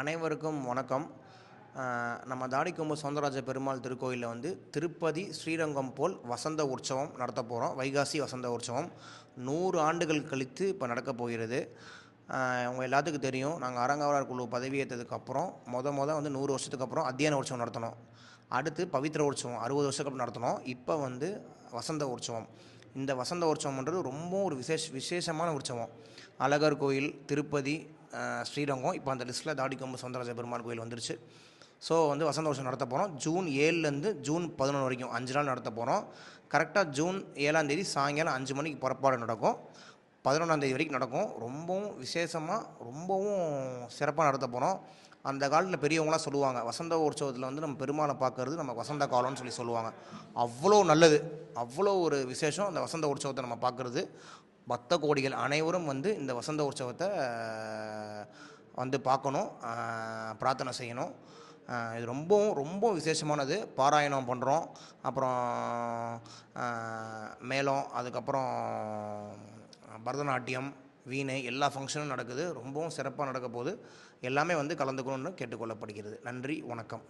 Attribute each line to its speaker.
Speaker 1: அனைவருக்கும் வணக்கம். நம்ம தாடிக்கொம்பு சௌந்தரராஜ பெருமாள் திருக்கோயிலில் வந்து திருப்பதி ஸ்ரீரங்கம் போல் வசந்த உற்சவம் நடத்த போகிறோம் வைகாசி வசந்த உற்சவம். நூறு ஆண்டுகள் கழித்து இப்போ நடக்க போகிறது. அவங்க எல்லாத்துக்கும் தெரியும். நாங்கள் அரங்காவலர் குழு பதவி ஏற்றதுக்கப்புறம் மொத மொதல் வந்து நூறு வருஷத்துக்கு அப்புறம் அத்தியான உற்சவம் நடத்தினோம். அடுத்து பவித்ர உற்சவம் அறுபது வருஷத்துக்கு அப்புறம் நடத்தினோம். இப்போ வந்து வசந்த உற்சவம். இந்த வசந்த உற்சவம்ன்றது ரொம்ப ஒரு விசேஷ விசேஷமான உற்சவம். அழகர் கோயில் திருப்பதி ஸ்ரீரங்கம். இப்போ அந்த லிஸ்ட்டில் தாடிக்கொம்பு சௌந்தரராஜ பெருமாள் கோயில் வந்துருச்சு. ஸோ வந்து வசந்த உற்சவம் நடத்த போகிறோம் ஜூன் ஏழுலேருந்து ஜூன் பதினொன்று வரைக்கும் அஞ்சு நாள் நடத்த போகிறோம் கரெக்டாக ஜூன் ஏழாம் தேதி சாயங்காலம் அஞ்சு மணிக்கு புறப்பாடு நடக்கும். பதினொன்றாம் தேதி வரைக்கும் நடக்கும். ரொம்பவும் விசேஷமாக ரொம்பவும் சிறப்பாக நடத்த போகிறோம் அந்த காலத்தில் பெரியவங்களாம் சொல்லுவாங்க வசந்த உற்சவத்தில் வந்து நம்ம பெருமாளை பார்க்கறது நம்ம வசந்த காலம்னு சொல்லி சொல்லுவாங்க. அவ்வளோ நல்லது. அவ்வளோ ஒரு விசேஷம் அந்த வசந்த உற்சவத்தை நம்ம பார்க்குறது. பக்த கோடிகள் அனைவரும் வந்து இந்த வசந்த உற்சவத்தை வந்து பார்க்கணும் பிரார்த்தனை செய்யணும். இது ரொம்பவும் ரொம்ப விசேஷமானது. பாராயணம் பண்ணுறோம் அப்புறம் மேளம் அதுக்கப்புறம் பரதநாட்டியம் வீணை எல்லா ஃபங்க்ஷனும் நடக்குது. ரொம்பவும் சிறப்பாக நடக்க போகுது எல்லாமே வந்து கலந்துக்கணும்னு கேட்டுக்கொள்ளப்படுகிறது. நன்றி வணக்கம்.